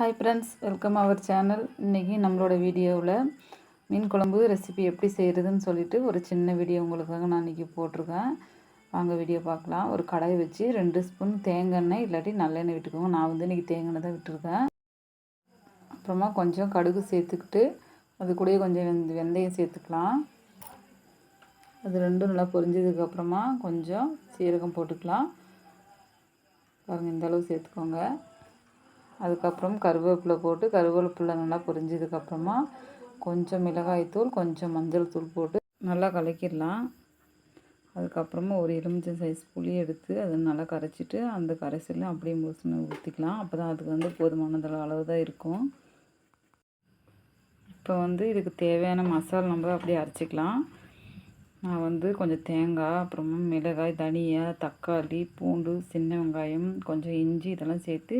Hi friends welcome our channel இன்றைக்கி நம்மளோட வீடியோவில் மீன் குழம்பு ரெசிபி எப்படி செய்கிறதுன்னு சொல்லிட்டு ஒரு சின்ன வீடியோ உங்களுக்காக நான் இன்றைக்கி போட்டிருக்கேன். வாங்க வீடியோ பார்க்கலாம். ஒரு கடாய் வச்சு ரெண்டு ஸ்பூன் தேங்காய் இல்லாட்டி நல்லெண்ணெய் விட்டுக்கோங்க. நான் வந்து இன்றைக்கி தேங்காய் தான் விட்டுருக்கேன். அப்புறமா கொஞ்சம் கடுகு சேர்த்துக்கிட்டு அது கூட கொஞ்சம் வெந்த வெந்தயம் சேர்த்துக்கலாம். அது ரெண்டும் நல்லா பொரிஞ்சதுக்கப்புறமா கொஞ்சம் சீரகம் போட்டுக்கலாம். பாருங்கள் இந்த அளவு சேர்த்துக்கோங்க. அதுக்கப்புறம் கருவேப்பிலை போட்டு கருவேப்பிலை நல்லா பொரிஞ்சதுக்கப்புறமா கொஞ்சம் மிளகாய்த்தூள் கொஞ்சம் மஞ்சள் தூள் போட்டு நல்லா கலக்கிடலாம். அதுக்கப்புறமா ஒரு எலுமிச்சை சைஸ் புளி எடுத்து அதை நல்லா கரைச்சிட்டு அந்த கரைசலில் அப்படியே முழுசுன்னு ஊற்றிக்கலாம் அப்போ தான் அதுக்கு வந்து போதுமான அளவு தான் இருக்கும். இப்போ வந்து இதுக்கு தேவையான மசாலா நம்ம அப்படியே அரைச்சிக்கலாம். நான் வந்து கொஞ்சம் தேங்காய் அப்புறமா மிளகாய் தனியா தக்காளி பூண்டு சின்ன வெங்காயம் கொஞ்சம் இஞ்சி இதெல்லாம் சேர்த்து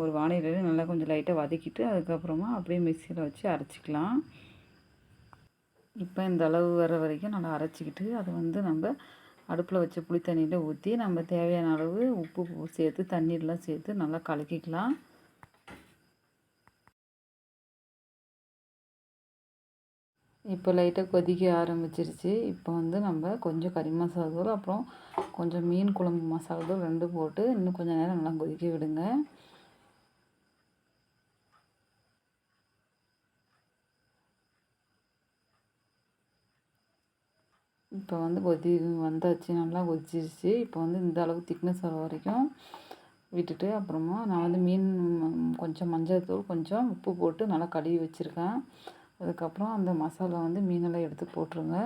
ஒரு வானிலையில் நல்லா கொஞ்சம் லைட்டாக வதக்கிட்டு அதுக்கப்புறமா அப்படியே மிக்சியில் வச்சு அரைச்சிக்கலாம். இப்போ இந்த அளவு வர வரைக்கும் நல்லா அரைச்சிக்கிட்டு அதை வந்து நம்ம அடுப்பில் வச்ச புளி தண்ணியில் ஊற்றி நம்ம தேவையான அளவு உப்பு சேர்த்து தண்ணீர்லாம் சேர்த்து நல்லா கலக்கிக்கலாம். இப்போ லைட்டாக கொதிக்க ஆரம்பிச்சிருச்சு. இப்போ வந்து நம்ம கொஞ்சம் கறி மசாலா தூள் அப்புறம் கொஞ்சம் மீன் குழம்பு மசாலா தூள் ரெண்டு போட்டு இன்னும் கொஞ்சம் நேரம் நல்லா கொதிக்க விடுங்க. இப்போ வந்து கொதி வந்தாச்சு நல்லா கொதிச்சிருச்சு. இப்போ வந்து இந்த அளவு திக்னஸ் வர வரைக்கும் விட்டுட்டு அப்புறமா நான் வந்து மீன் கொஞ்சம் மஞ்சள் தூள் கொஞ்சம் உப்பு போட்டு நல்லா கழுவி வச்சுருக்கேன். அதுக்கப்புறம் அந்த மசாலா வந்து மீனெல்லாம் எடுத்து போட்டுருங்க.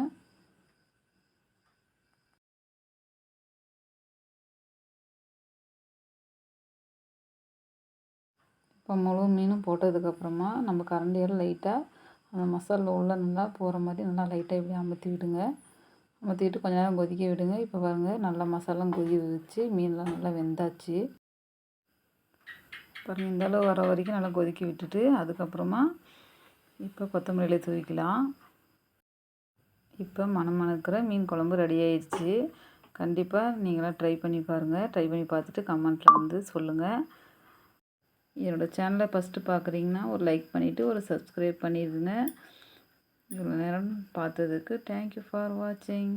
இப்போ முழு மீனும் போட்டதுக்கப்புறமா நம்ம கரண்டியால் லைட்டாக அந்த மசாலா உள்ளே நல்லா போகிற மாதிரி நல்லா லைட்டாக இப்படி அமுத்தி விடுங்க. ஊற்றிட்டு கொஞ்ச நேரம் கொதிக்க விடுங்க. இப்போ பாருங்கள் நல்லா மசாலாம் கொதி வச்சு மீன்லாம் நல்லா வெந்தாச்சு. பாருங்கள் இந்தளவு வர வரைக்கும் நல்லா கொதிக்க விட்டுட்டு அதுக்கப்புறமா இப்போ கொத்தமல்லியில் தூவிக்கலாம். இப்போ மனம் மணக்கிற மீன் குழம்பு ரெடி ஆயிடுச்சு. கண்டிப்பாக நீங்களாம் ட்ரை பண்ணி பாருங்கள் ட்ரை பண்ணி பார்த்துட்டு கமெண்ட்டில் வந்து சொல்லுங்கள் என்னோடய சேனலை ஃபஸ்ட்டு பார்க்குறீங்கன்னா ஒரு லைக் பண்ணிவிட்டு ஒரு சப்ஸ்கிரைப் பண்ணிடுங்க. இவ்வளோ நேரம் பார்த்ததுக்கு தேங்க்யூ ஃபார் வாட்சிங்